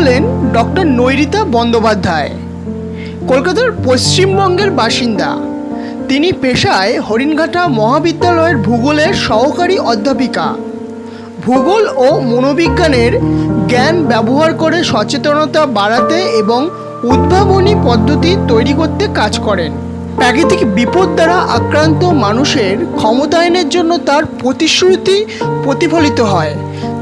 হলেন ডক্টর নৈরিতা বন্দ্যোপাধ্যায়, কলকাতার পশ্চিমবঙ্গের বাসিন্দা। তিনি পেশায় হরিণঘাটা মহাবিদ্যালয়ের ভূগোলের সহকারী অধ্যাপিকা। ভূগোল ও মনোবিজ্ঞানের জ্ঞান ব্যবহার করে সচেতনতা বাড়াতে এবং উদ্ভাবনী পদ্ধতি তৈরি করতে কাজ করেন। প্রাকৃতিক বিপদ দ্বারা আক্রান্ত মানুষের ক্ষমতায়নের জন্য তার প্রতিশ্রুতি প্রতিফলিত হয়।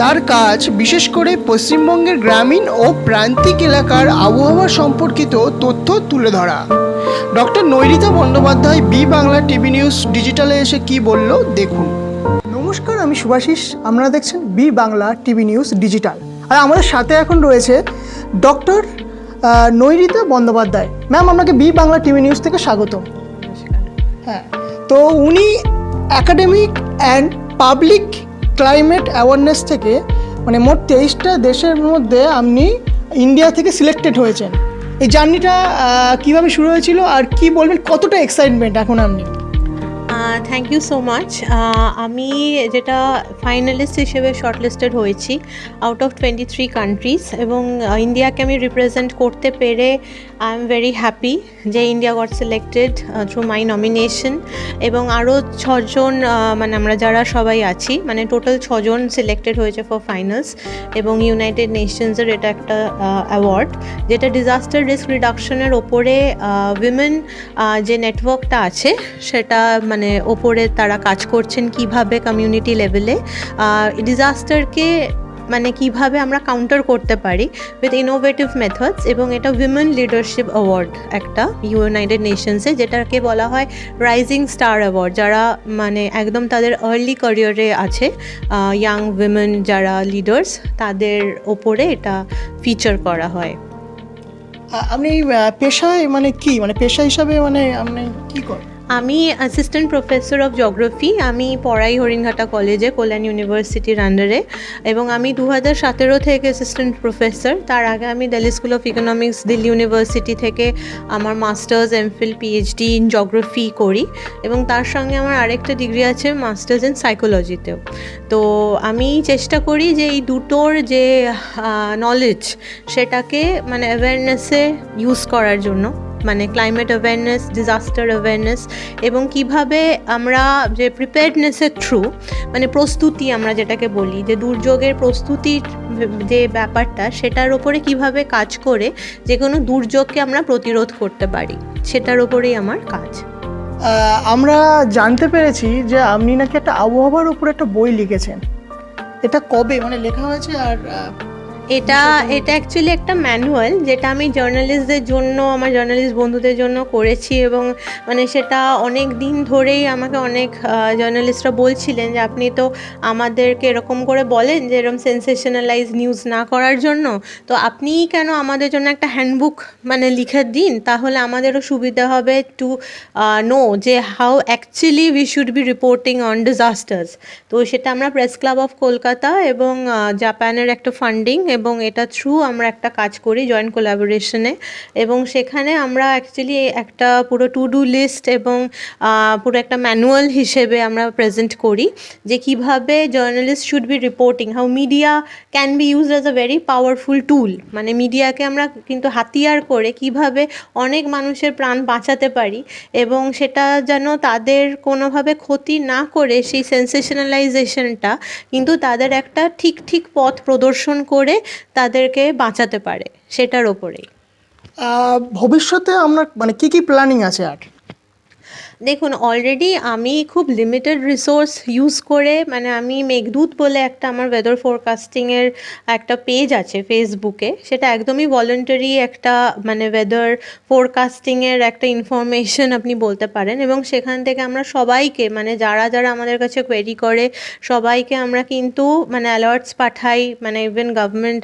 তার কাজ বিশেষ করে পশ্চিমবঙ্গের গ্রামীণ ও প্রান্তিক এলাকার আবহাওয়া সম্পর্কিত তথ্য তুলে ধরা। Doctor Nairita Bandyopadhyay B Bangla TV news ডিজিটালে এসে কি বলল দেখুন। নমস্কার আমি সুভাষিস। আপনারা দেখছেন B Bangla TV news digital. আর আমাদের সাথে এখন রয়েছে ডক্টর নৈরিতা বন্দ্যোপাধ্যায়। ম্যাম আপনাকে বি বাংলা টিভি নিউজ থেকে স্বাগত হ্যাঁ তো উনি academic and public climate awareness থেকে মানে মোট তেইশটা দেশের মধ্যে আপনি ইন্ডিয়া থেকে সিলেক্টেড হয়েছেন। এই জার্নিটা কীভাবে শুরু হয়েছিল আর কি বলবেন, কতটা এক্সাইটমেন্ট এখন আপনি? থ্যাংক ইউ সো মাচ আমি যেটা ফাইনালিস্ট হিসেবে শর্টলিস্টেড হয়েছি out of twenty three countries এবং ইন্ডিয়াকে আমি রিপ্রেজেন্ট করতে পেরে আই এম ভেরি হ্যাপি যে India got selected through my nomination এবং আরও ছজন মানে আমরা যারা সবাই আছি মানে টোটাল ছজন সিলেক্টেড হয়েছে ফর ফাইনালস এবং ইউনাইটেড নেশনসের এটা একটা অ্যাওয়ার্ড যেটা ডিজাস্টার রিস্ক রিডাকশনের ওপরে উইমেন যে নেটওয়ার্কটা আছে, সেটা মানে ওপরে তারা কাজ করছেন কীভাবে কমিউনিটি লেভেলে ডিজাস্টারকে মানে কীভাবে আমরা কাউন্টার করতে পারি উইথ ইনোভেটিভ মেথডস এবং এটা উইমেন লিডারশিপ অ্যাওয়ার্ড একটা ইউনাইটেড নেশনসে যেটাকে বলা হয় রাইজিং স্টার অ্যাওয়ার্ড যারা মানে একদম তাদের আর্লি ক্যারিয়ারে আছে ইয়াং উইমেন যারা লিডার্স তাদের ওপরে এটা ফিচার করা হয়। আপনি পেশায় মানে কি? মানে পেশা হিসাবে মানে আপনি কি করেন আমি অ্যাসিস্ট্যান্ট প্রফেসর অফ জিওগ্রাফি আমি পড়াই হরিণঘাটা কলেজে কল্যাণ ইউনিভার্সিটির আন্ডারে এবং আমি দু হাজার সতেরো থেকে অ্যাসিস্ট্যান্ট প্রফেসর তার আগে আমি Delhi school of economics Delhi university থেকে আমার masters MPhil PhD in geography করি। এবং তার সঙ্গে আমার আরেকটা ডিগ্রি আছে মাস্টার্স ইন সাইকোলজিতেও তো আমি চেষ্টা করি যে এই দুটোর যে নলেজ সেটাকে মানে অ্যাওয়ারনেসে ইউজ করার জন্য। মানে ক্লাইমেট অ্যাওয়ারনেস ডিজাস্টার অ্যাওয়ারনেস এবং কীভাবে আমরা যে প্রিপেয়ারনেসের থ্রু মানে প্রস্তুতি আমরা যেটাকে বলি, যে দুর্যোগের প্রস্তুতির যে ব্যাপারটা, সেটার ওপরে কীভাবে কাজ করে যে কোনো দুর্যোগকে আমরা প্রতিরোধ করতে পারি, সেটার ওপরেই আমার কাজ। আমরা জানতে পেরেছি যে আপনি নাকি একটা আবহাওয়ার উপর একটা বই লিখেছেন। এটা কবে? মানে লেখা হয়েছে আর এটা এটা অ্যাকচুয়ালি একটা ম্যানুয়াল যেটা আমি জার্নালিস্টদের জন্য, আমার জার্নালিস্ট বন্ধুদের জন্য করেছি এবং মানে সেটা অনেক দিন ধরেই আমাকে অনেক জার্নালিস্টরা বলছিলেন যে আপনি তো আমাদেরকে এরকম করে বলেন যে এরকম সেন্সেশনালাইজ নিউজ না করার জন্য। তো আপনিই কেন আমাদের জন্য একটা হ্যান্ডবুক মানে লিখে দিন? তাহলে আমাদেরও সুবিধা হবে টু নো যে how actually we should be reporting on disasters তো সেটা আমরা প্রেস ক্লাব অফ কলকাতা এবং জাপানের একটা ফান্ডিং এবং এটা থ্রু আমরা একটা কাজ করি জয়েন্ট কোলাবোরেশনে এবং সেখানে আমরা অ্যাকচুয়ালি একটা পুরো টু ডু লিস্ট এবং পুরো একটা ম্যানুয়াল হিসেবে আমরা প্রেজেন্ট করি যে কীভাবে journalist should be reporting how media can be use as a very powerful tool মানে মিডিয়াকে আমরা কিন্তু হাতিয়ার করে কীভাবে অনেক মানুষের প্রাণ বাঁচাতে পারি এবং সেটা যেন তাদের কোনোভাবে ক্ষতি না করে সেই সেন্সেশনালাইজেশনটা কিন্তু তাদের একটা ঠিক ঠিক পথ প্রদর্শন করে তাদেরকে বাঁচাতে পারে সেটার ওপরেই। ভবিষ্যতে আমরা মানে কি কি প্ল্যানিং আছে আর? দেখুন অলরেডি আমি খুব লিমিটেড রিসোর্স ইউজ করে মানে আমি মেঘদূত বলে একটা আমার ওয়েদার ফোরকাস্টিংয়ের একটা পেজ আছে ফেসবুকে সেটা একদমই ভলেন্টারি একটা মানে ওয়েদার ফোরকাস্টিংয়ের একটা ইনফরমেশন আপনি বলতে পারেন। এবং সেখান থেকে আমরা সবাইকে মানে যারা যারা আমাদের কাছে কোয়েরি করে, সবাইকে আমরা কিন্তু মানে অ্যালার্টস পাঠাই মানে ইভেন গভর্নমেন্ট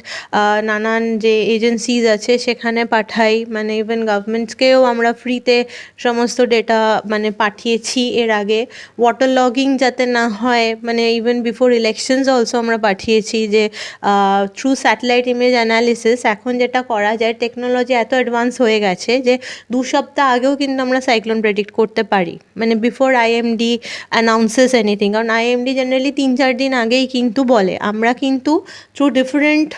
নানান যে এজেন্সিজ আছে, সেখানে পাঠাই মানে ইভেন গভর্নমেন্টসকেও আমরা ফ্রিতে সমস্ত ডেটা মানে পাঠিয়েছি এর আগে। ওয়াটার লগিং যাতে না হয় মানে ইভেন বিফোর ইলেকশনস অলসো আমরা পাঠিয়েছি যে থ্রু স্যাটেলাইট ইমেজ অ্যানালিসিস এখন যেটা করা যায় টেকনোলজি এত অ্যাডভান্স হয়ে গেছে যে, দু সপ্তাহ আগেও কিন্তু আমরা সাইক্লোন প্রেডিক্ট করতে পারি। মানে বিফোর আইএমডি অ্যানাউন্সেস এনিথিং কারণ আইএমডি জেনারেলি তিন চার দিন আগেই কিন্তু বলে। আমরা কিন্তু থ্রু ডিফারেন্ট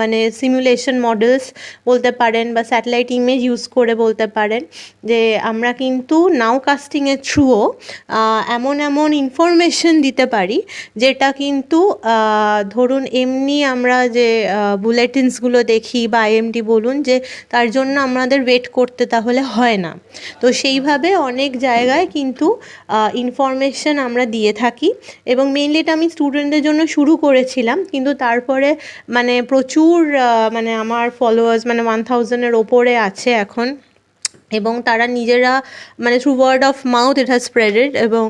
মানে সিমুলেশন মডেলস বলতে পারেন বা স্যাটেলাইট ইমেজ ইউজ করে বলতে পারেন যে, আমরা কিন্তু নাও কাস্টিংয়ের থ্রুও এমন এমন ইনফরমেশন দিতে পারি, যেটা কিন্তু ধরুন এমনি আমরা যে বুলেটিনসগুলো দেখি বা আইএমডি বলুন যে, তার জন্য আমাদের ওয়েট করতে তাহলে হয় না। তো সেইভাবে অনেক জায়গায় কিন্তু ইনফরমেশন আমরা দিয়ে থাকি এবং মেইনলি এটা আমি স্টুডেন্টদের জন্য শুরু করেছিলাম, কিন্তু তারপরে মানে প্রচুর মানে আমার ফলোয়ার্স মানে ওয়ান থাউজেন্ডের ওপরে আছে এখন। এবং তারা নিজেরা মানে through word of mouth it has spreaded এবং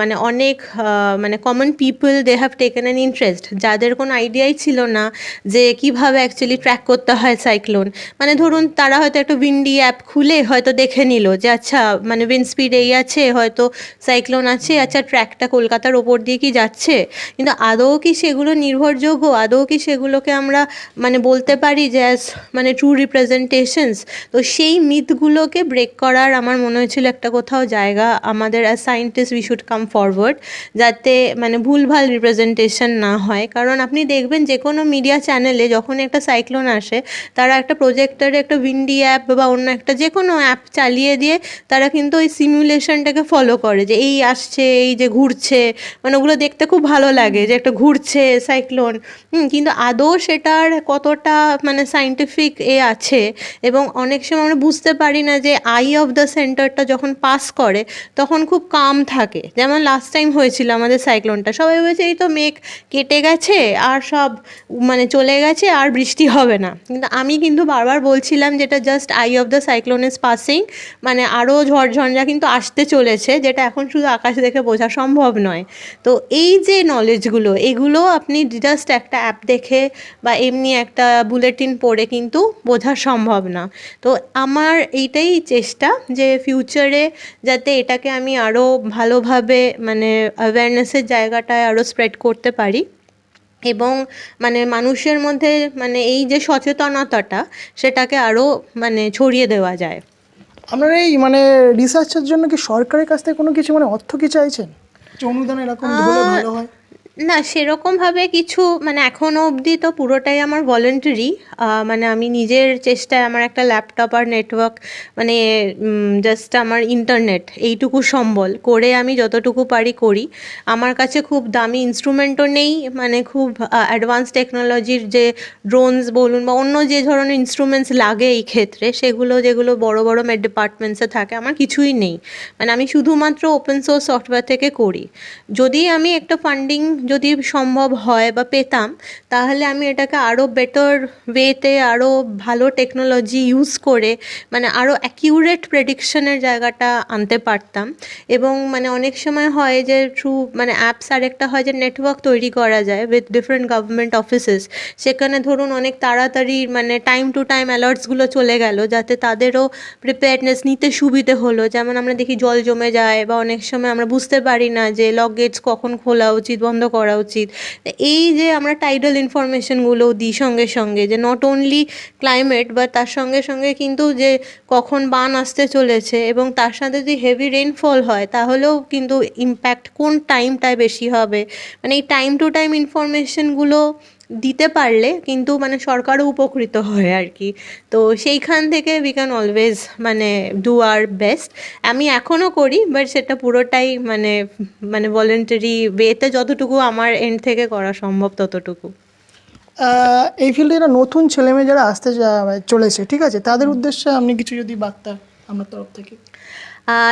মানে অনেক মানে common people they have taken an interest যাদের কোনো আইডিয়াই ছিল না যে কীভাবে অ্যাকচুয়ালি ট্র্যাক করতে হয় সাইক্লোন মানে ধরুন তারা হয়তো একটা উইন্ডি অ্যাপ খুলে হয়তো দেখে নিল যে আচ্ছা মানে উইন্ড স্পিড এই আছে, হয়তো সাইক্লোন আছে আচ্ছা ট্র্যাকটা কলকাতার ওপর দিয়ে কি যাচ্ছে? কিন্তু আদৌ কি সেগুলো নির্ভরযোগ্য? আদৌ কি সেগুলোকে আমরা মানে বলতে পারি যে as মানে ট্রু রিপ্রেজেন্টেশনস তো সেই মিথগুলোকে ব্রেক করার আমার মনে হয়েছিল একটা কোথাও জায়গা, আমাদের as scientist we should come forward যাতে মানে ভুলভাল রিপ্রেজেন্টেশন না হয়। কারণ আপনি দেখবেন যে কোনো মিডিয়া চ্যানেলে যখন একটা সাইক্লোন আসে, তারা একটা প্রজেক্টরে একটা উইন্ডি অ্যাপ বা অন্য একটা যে কোনো অ্যাপ চালিয়ে দিয়ে তারা কিন্তু ওই সিমুলেশনটাকে ফলো করে যে এই আসছে, এই যে ঘুরছে। মানে ওগুলো দেখতে খুব ভালো লাগে যে একটা ঘুরছে সাইক্লোন কিন্তু আদৌ সেটার কতটা মানে সাইন্টিফিক এ আছে এবং অনেক সময় আমরা বুঝতে পারি না যে আই অফ দ্য সেন্টারটা যখন পাস করে, তখন খুব কাম থাকে। যেমন লাস্ট টাইম হয়েছিল আমাদের সাইক্লোনটা সবাই ভেবেছে এই তো মেঘ কেটে গেছে আর সব মানে চলে গেছে আর বৃষ্টি হবে না। কিন্তু আমি কিন্তু বারবার বলছিলাম যেটা just eye of the cyclone is passing মানে আরও ঝড়ঝঞ্ঝা কিন্তু আসতে চলেছে, যেটা এখন শুধু আকাশ দেখে বোঝা সম্ভব নয়। তো এই যে নলেজগুলো এগুলো আপনি জাস্ট একটা অ্যাপ দেখে বা এমনি একটা বুলেটিন পড়ে কিন্তু বোঝা সম্ভব না। তো আমার এইটাই চেষ্টা যে ফিউচারে যাতে এটাকে আমি আরও ভালোভাবে মানে অ্যাওয়ারনেসের জায়গাটায় আরও স্প্রেড করতে পারি। এবং মানে মানুষের মধ্যে মানে এই যে সচেতনতাটা সেটাকে আরও মানে ছড়িয়ে দেওয়া যায়। আপনারা এই মানে রিসার্চের জন্য কি সরকারের কাছ থেকে কোনো কিছু মানে অর্থ কি চাইছেন? অনুদান এরকম ভালো হয়? না সেরকমভাবে কিছু মানে এখনও অবধি তো পুরোটাই আমার ভলেন্টারি মানে আমি নিজের চেষ্টায় আমার একটা ল্যাপটপ আর নেটওয়ার্ক মানে জাস্ট আমার ইন্টারনেট এইটুকু সম্বল, করে আমি যতটুকু পারি করি। আমার কাছে খুব দামি ইনস্ট্রুমেন্টও নেই মানে খুব অ্যাডভান্স টেকনোলজির যে ড্রোনস বলুন বা অন্য যে ধরনের ইনস্ট্রুমেন্টস লাগে এই ক্ষেত্রে, সেগুলো যেগুলো বড় বড় মেড ডিপার্টমেন্টসে থাকে, আমার কিছুই নেই। মানে আমি শুধুমাত্র ওপেন সোর্স সফটওয়্যার থেকে করি। যদি আমি একটা ফান্ডিং যদি সম্ভব হয় বা পেতাম, তাহলে আমি এটাকে আরও বেটার ওয়েতে আরও ভালো টেকনোলজি ইউজ করে মানে আরও অ্যাকিউরেট প্রেডিকশনের জায়গাটা আনতে পারতাম। এবং মানে অনেক সময় হয় যে থ্রু মানে অ্যাপস আরেকটা হয় যে নেটওয়ার্ক তৈরি করা যায় উইথ ডিফারেন্ট গভর্নমেন্ট অফিসেস সেখানে ধরুন অনেক তাড়াতাড়ি মানে টাইম টু টাইম অ্যালার্টসগুলো চলে গেল, যাতে তাদেরও প্রিপেয়ারনেস নিতে সুবিধে হলো। যেমন আমরা দেখি জল জমে যায় বা অনেক সময় আমরা বুঝতে পারি না যে গেটস কখন খোলা উচিত, বন্ধ করা উচিত। এই যে আমরা টাইডাল ইনফরমেশনগুলো দিই সঙ্গে সঙ্গে যে নট অনলি ক্লাইমেট বা তার সঙ্গে সঙ্গে কিন্তু যে কখন বান আসতে চলেছে এবং তার সাথে যদি হেভি রেনফল হয় তাহলেও কিন্তু ইম্প্যাক্ট কোন টাইমটায় বেশি হবে। মানে এই টাইম টু টাইম ইনফরমেশনগুলো দিতে পারলে কিন্তু মানে সরকারও উপকৃত হয় আর কি। তো সেইখান থেকে উই ক্যান অলওয়েজ মানে ডু আর বেস্ট আমি এখনও করি বাট সেটা পুরোটাই মানে মানে ভলেন্টারি ওয়েতে যতটুকু আমার এন্ড থেকে করা সম্ভব ততটুকু। এই ফিল্ডে যারা নতুন ছেলেমেয়ে যারা আসতে চলেছে, ঠিক আছে? তাদের উদ্দেশ্যে আপনি কিছু যদি বার্তা আপনার তরফ থেকে।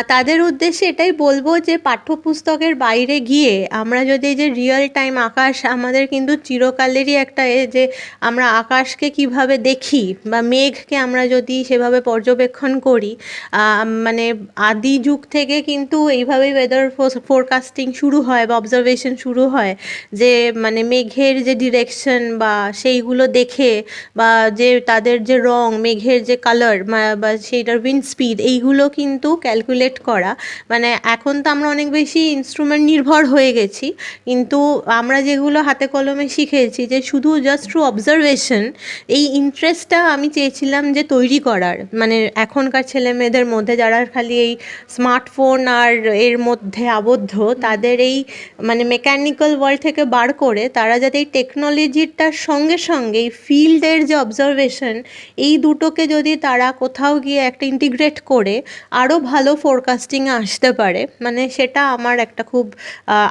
তাদের উদ্দেশ্যে এটাই বলব যে পাঠ্যপুস্তকের বাইরে গিয়ে আমরা যদি যে রিয়েল টাইম আকাশ, আমাদের কিন্তু চিরকালেরই একটা এ যে আমরা আকাশকে কীভাবে দেখি বা মেঘকে আমরা যদি সেভাবে পর্যবেক্ষণ করি মানে আদি যুগ থেকে কিন্তু এইভাবেই ওয়েদার ফোরকাস্টিং শুরু হয় বা অবজারভেশন শুরু হয় যে মানে মেঘের যে ডিরেকশন বা সেইগুলো দেখে বা যে তাদের যে রং, মেঘের যে কালার বা সেইটার উইন্ড স্পিড এইগুলো কিন্তু ক্যালকুলেট ক্যালকুলেট করা মানে এখন তো আমরা অনেক বেশি ইনস্ট্রুমেন্ট নির্ভর হয়ে গেছি, কিন্তু আমরা যেগুলো হাতে কলমে শিখেছি যে শুধু জাস্ট থ্রু অবজারভেশন এই ইন্টারেস্টটা আমি চেয়েছিলাম যে তৈরি করার। মানে এখনকার ছেলে মেয়েদের মধ্যে যারা খালি এই স্মার্টফোন আর এর মধ্যে আবদ্ধ, তাদের এই মানে মেকানিক্যাল ওয়ার্ল্ড থেকে বার করে তারা যাতে এই টেকনোলজিটার সঙ্গে সঙ্গে এই ফিল্ডের যে অবজারভেশন এই দুটোকে যদি তারা কোথাও গিয়ে একটা ইন্টিগ্রেট করে আরও ভালো ফোরকাস্টিংয়ে আসতে পারে মানে সেটা আমার একটা খুব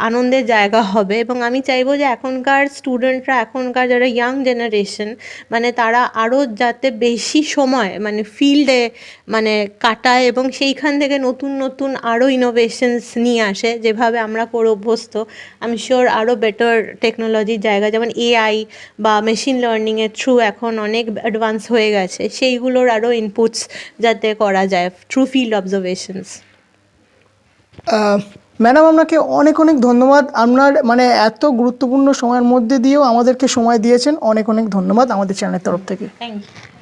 আনন্দের জায়গা হবে। এবং আমি চাইব যে এখনকার স্টুডেন্টরা এখনকার যারা ইয়াং জেনারেশন মানে তারা আরও যাতে বেশি সময় মানে ফিল্ডে মানে কাটায় এবং সেইখান থেকে নতুন নতুন আরও ইনোভেশনস নিয়ে আসে, যেভাবে আমরা করে অভ্যস্ত। আমি শিওর আরও বেটার টেকনোলজির জায়গা, যেমন এআই বা মেশিন লার্নিংয়ের থ্রু এখন অনেক অ্যাডভান্স হয়ে গেছে, সেইগুলোর আরও ইনপুটস যাতে করা যায় থ্রু ফিল্ড অবজারভেশনস ম্যাডাম আপনাকে অনেক অনেক ধন্যবাদ। আপনার মানে এত গুরুত্বপূর্ণ সময়ের মধ্যে দিয়েও আমাদেরকে সময় দিয়েছেন। অনেক অনেক ধন্যবাদ আমাদের চ্যানেলের তরফ থেকে। Thank you